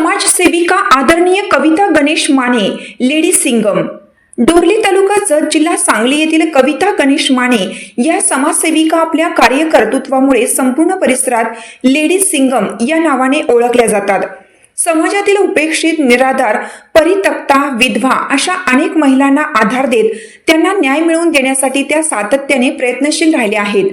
समाजसेविका आदरणीय कविता गणेश माने लेडी सिंगम. डोरली तालुका जत जिल्हा सांगली येथील कविता गणेश माने या समाजसेविका आपल्या कार्यकर्तृत्वामुळे संपूर्ण परिसरात लेडी सिंगम या नावाने ओळखल्या जातात. समाजातील उपेक्षित निराधार परितक्ता विधवा अशा अनेक महिलांना आधार देत त्यांना न्याय मिळवून देण्यासाठी त्या सातत्याने प्रयत्नशील राहिल्या आहेत.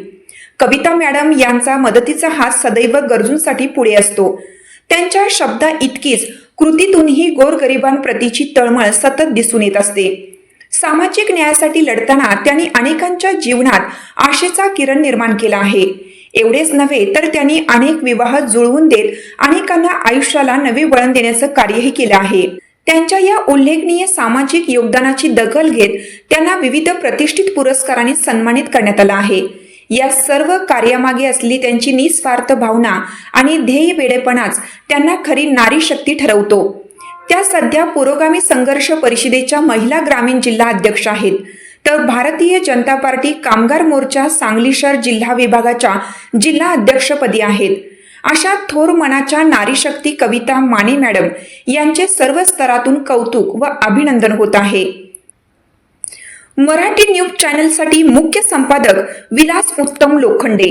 कविता मॅडम यांचा मदतीचा हात सदैव गरजूंसाठी पुढे असतो. त्यांच्या शब्दा इतकीच कृतीतूनही गोरगरिबांप्रतीची तळमळ सतत दिसून येत असते. सामाजिक न्यायासाठी लढताना त्यांनी अनेकांच्या जीवनात आशेचा किरण निर्माण केला आहे. एवढेच नव्हे तर त्यांनी अनेक विवाह जुळवून देत अनेकांना आयुष्याला नवे वळण देण्याचं कार्यही केलं आहे. त्यांच्या या उल्लेखनीय सामाजिक योगदानाची दखल घेत त्यांना विविध प्रतिष्ठित पुरस्कारांनी सन्मानित करण्यात आलं आहे. या सर्व कार्यामागे असली त्यांची निस्वार्थ भावना आणि ध्येय वेडेपणाच त्यांना खरी नारी शक्ती ठरवतो. त्या सध्या पुरोगामी संघर्ष परिषदेच्या महिला ग्रामीण जिल्हा अध्यक्ष आहेत. तर भारतीय जनता पार्टी कामगार मोर्चा सांगली शहर जिल्हा विभागाच्या जिल्हा अध्यक्षपदी आहेत. अशा थोर मनाच्या नारीशक्ती कविता माने मॅडम यांचे सर्व स्तरातून कौतुक व अभिनंदन होत आहे. मराठी न्यूज चॅनलसाठी मुख्य संपादक विलास उत्तम लोखंडे.